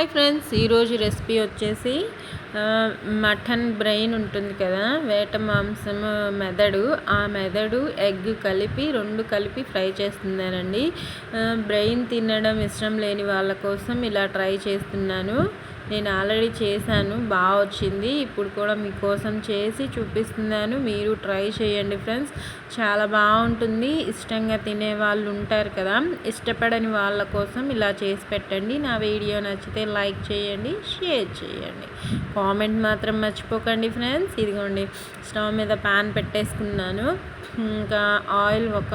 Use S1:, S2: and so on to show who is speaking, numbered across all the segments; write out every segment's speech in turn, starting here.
S1: Hi friends ఈరోజు recipe వచ్చేసి mutton brain ఉంటుంది కదా వేట మాంసం మెదడు ఆ మెదడు ఎగ్ కలిపి రెండు కలిపి ఫ్రై చేస్తున్నానండి. బ్రెయిన్ తినడం ఇష్టం లేని వాళ్ళ కోసం ఇలా ట్రై చేస్తున్నాను. నేను ఆల్రెడీ చేశాను బాగా వచ్చింది. ఇప్పుడు కూడా మీకోసం చేసి చూపిస్తున్నాను. మీరు ట్రై చేయండి ఫ్రెండ్స్. చాలా బాగుంటుంది. ఇష్టంగా తినే వాళ్ళు ఉంటారు కదా. ఇష్టపడని వాళ్ళ కోసం ఇలా చేసి పెట్టండి. నా వీడియో నచ్చితే లైక్ చేయండి షేర్ చేయండి. కామెంట్ మాత్రం మర్చిపోకండి ఫ్రెండ్స్. ఇదిగోండి స్టవ్ మీద ప్యాన్ పెట్టేసుకున్నాను. ఇంకా ఆయిల్ ఒక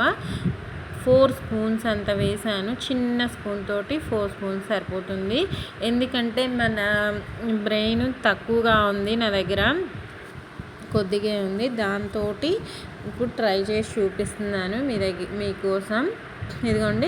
S1: ఫోర్ స్పూన్స్ అంత వేసాను. చిన్న స్పూన్ తోటి ఫోర్ స్పూన్స్ సరిపోతుంది. ఎందుకంటే మన బ్రెయిన్ తక్కువగా ఉంది నా దగ్గర కొద్దిగా ఉంది. దాంతో ఇప్పుడు ట్రై చేసి చూపిస్తున్నాను మీ దగ్గర మీకోసం. ఇదిగోండి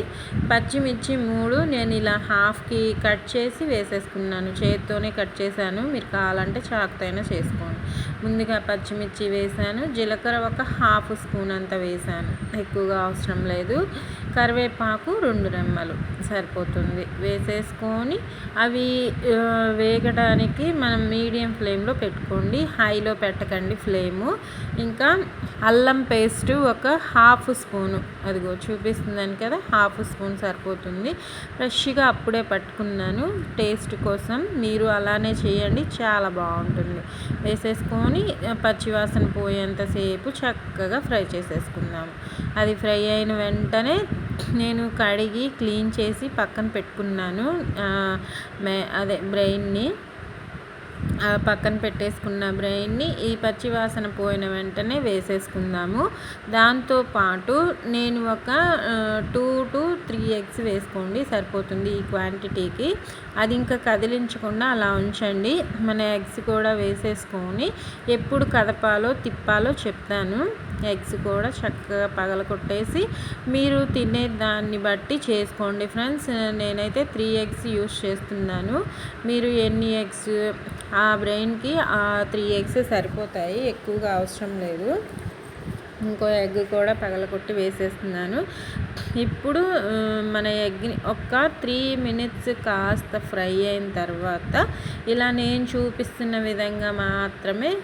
S1: పచ్చిమిర్చి మూడు నేను ఇలా హాఫ్కి కట్ చేసి వేసేసుకున్నాను. చేతితోనే కట్ చేశాను. మీరు కావాలంటే చాకుతైనా చేసుకోండి. ముందుగా పచ్చిమిర్చి వేసాను. జీలకర్ర ఒక హాఫ్ స్పూన్ అంత వేసాను. ఎక్కువగా అవసరం లేదు. కరివేపాకు రెండు రెమ్మలు సరిపోతుంది. వేసేసుకొని అవి వేగడానికి మనం మీడియం ఫ్లేమ్లో పెట్టుకోండి. హైలో పెట్టకండి ఫ్లేము. ఇంకా అల్లం పేస్ట్ ఒక హాఫ్ స్పూను అదిగో చూపిస్తుందని కదా హాఫ్ స్పూన్ సరిపోతుంది. ఫ్రెష్గా అప్పుడే పట్టుకున్నాను. టేస్ట్ కోసం మీరు అలానే చేయండి చాలా బాగుంటుంది. వేసే వేసేసుకొని పచ్చివాసన పోయేంతసేపు చక్కగా ఫ్రై చేసేసుకుందాము అది ఫ్రై అయిన వెంటనే నేను కడిగి క్లీన్ చేసి పక్కన పెట్టుకున్నాను. అదే బ్రెయిన్ని. పక్కన పెట్టేసుకున్న బ్రెయిన్ని ఈ పచ్చి వాసన పోయిన వెంటనే వేసేసుకుందాము. దాంతోపాటు నేను ఒక టూ టు త్రీ ఎగ్స్ వేసుకోండి సరిపోతుంది ఈ క్వాంటిటీకి. అది ఇంకా కదిలించకుండా అలా ఉంచండి. మన ఎగ్స్ కూడా వేసేసుకొని ఎప్పుడు కదపాలో తిప్పాలో చెప్తాను. ఎగ్స్ కూడా చక్కగా పగల కొట్టేసి మీరు తినే దాన్ని బట్టి చేసుకోండి. ఫ్రెండ్స్ నేనైతే త్రీ ఎగ్స్ యూస్ చేస్తున్నాను. మీరు ఎన్ని ఎగ్స్ ఆ బ్రెయిన్కి ఆ త్రీ ఎగ్స్ సరిపోతాయి. ఎక్కువగా అవసరం లేదు. ఇంకో ఎగ్ కూడా పగలగొట్టి వేసేస్తున్నాను. ఇప్పుడు మన ఎగ్ని ఒక త్రీ మినిట్స్ కాస్త ఫ్రై అయిన తర్వాత ఇలా నేను చూపిస్తున్న విధంగా మాత్రమే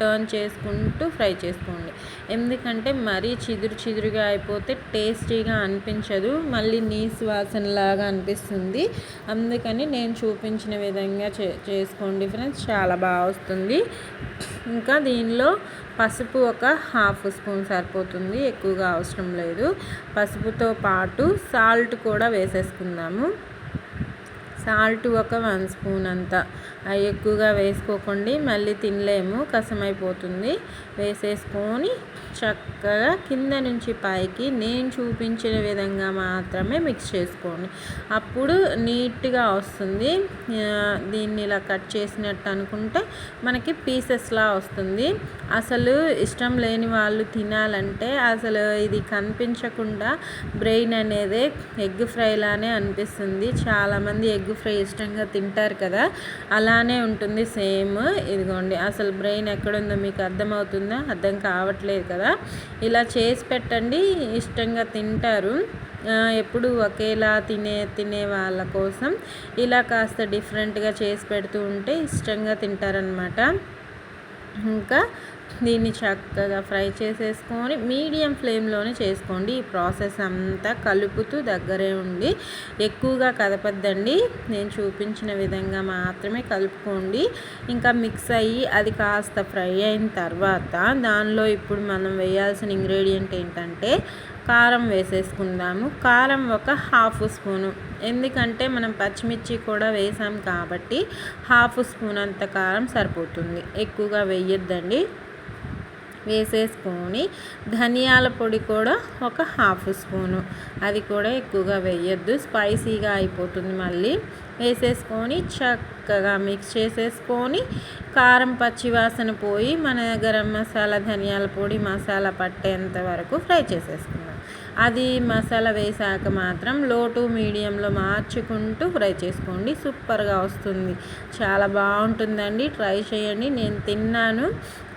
S1: టర్న్ చేసుకుంటూ ఫ్రై చేసుకోండి. ఎందుకంటే మరీ చిదురు చిదురుగా అయిపోతే టేస్టీగా అనిపించదు. మళ్ళీ నీసు వాసనలాగా అనిపిస్తుంది. అందుకని నేను చూపించిన విధంగా చే చేసుకోండి ఫ్రెండ్స్. చాలా బాగా వస్తుంది. ఇంకా దీనిలో పసుపు ఒక హాఫ్ స్పూన్ సరిపోతుంది. ఎక్కువగా అవసరం లేదు. పసుపుతో పాటు సాల్ట్ కూడా వేసేసుకుందాము. సాల్ట్ ఒక వన్ స్పూన్ అంత. ఎక్కువగా వేసుకోకండి మళ్ళీ తినలేము కసమైపోతుంది. వేసేసుకొని చక్కగా కింద నుంచి పైకి నేను చూపించిన విధంగా మాత్రమే మిక్స్ చేసుకోండి. అప్పుడు నీట్గా వస్తుంది. దీన్ని ఇలా కట్ చేసినట్టు అనుకుంటే మనకి పీసెస్లా వస్తుంది. అసలు ఇష్టం లేని వాళ్ళు తినాలంటే అసలు ఇది కనిపించకుండా బ్రెయిన్ అనేది ఎగ్ ఫ్రైలానే అనిపిస్తుంది. చాలామంది ఎగ్ ఫ్రై ఇష్టంగా తింటారు కదా అలానే ఉంటుంది సేమ్. ఇదిగోండి అసలు బ్రెయిన్ ఎక్కడుందో మీకు అర్థమవుతుందా? అర్థం కావట్లేదు కదా. ఇలా చేసి పెట్టండి ఇష్టంగా తింటారు. ఎప్పుడు ఒకేలా తినే తినే వాళ్ళ కోసం ఇలా కాస్త డిఫరెంట్గా చేసి పెడుతూ ఉంటే ఇష్టంగా తింటారనమాట ఇంకా దీన్ని చక్కగా ఫ్రై చేసేసుకొని మీడియం ఫ్లేమ్లోనే చేసుకోండి. ఈ ప్రాసెస్ అంతా కలుపుతూ దగ్గరే ఉండి ఎక్కువగా కదపద్దండి. నేను చూపించిన విధంగా మాత్రమే కలుపుకోండి. ఇంకా మిక్స్ అయ్యి అది కాస్త ఫ్రై అయిన తర్వాత దానిలో ఇప్పుడు మనం వేయాల్సిన ఇంగ్రీడియంట్ ఏంటంటే కారం వేసేసుకుందాము. కారం ఒక హాఫ్ స్పూను. ఎందుకంటే మనం పచ్చిమిర్చి కూడా వేసాం కాబట్టి హాఫ్ స్పూన్ అంత కారం సరిపోతుంది. ఎక్కువగా వేయొద్దండి. వేసేసుకొని ధనియాల పొడి కూడా ఒక హాఫ్ స్పూను. అది కూడా ఎక్కువగా వేయద్దు. స్పైసీగా అయిపోతుంది మళ్ళీ. వేసేసుకొని చక్కగా మిక్స్ చేసేసుకొని కారం పచ్చివాసన పోయి మన గరం మసాలా ధనియాల పొడి మసాలా పట్టేంత వరకు ఫ్రై చేసేసుకుందాం. అది మసాలా వేసాక మాత్రం లో టు మీడియంలో మార్చుకుంటూ ఫ్రై చేసుకోండి. సూపర్గా వస్తుంది. చాలా బాగుంటుందండి. ట్రై చేయండి. నేను తిన్నాను.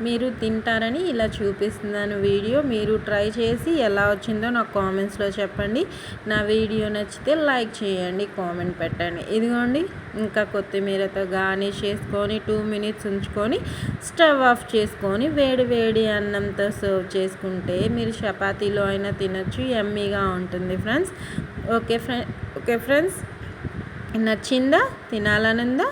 S1: మీరు తింటారని ఇలా చూపిస్తున్నాను వీడియో. మీరు ట్రై చేసి ఎలా వచ్చిందో నాకు కామెంట్స్లో చెప్పండి. నా వీడియో నచ్చితే లైక్ చేయండి కామెంట్ పెట్టండి. ఇదిగోండి ఇంకా కొత్తిమీర కొత్తిమీరతో గార్నిష్ చేసుకొని టూ మినిట్స్ ఉంచుకొని స్టవ్ ఆఫ్ చేసుకొని వేడి వేడి అన్నంతో సర్వ్ చేసుకుంటే మీరు చపాతీలో అయినా తినచ్చు ఎమ్మీగా ఉంటుంది friends. Okay friend okay friends. నచ్చిందా? తినాలనుందా?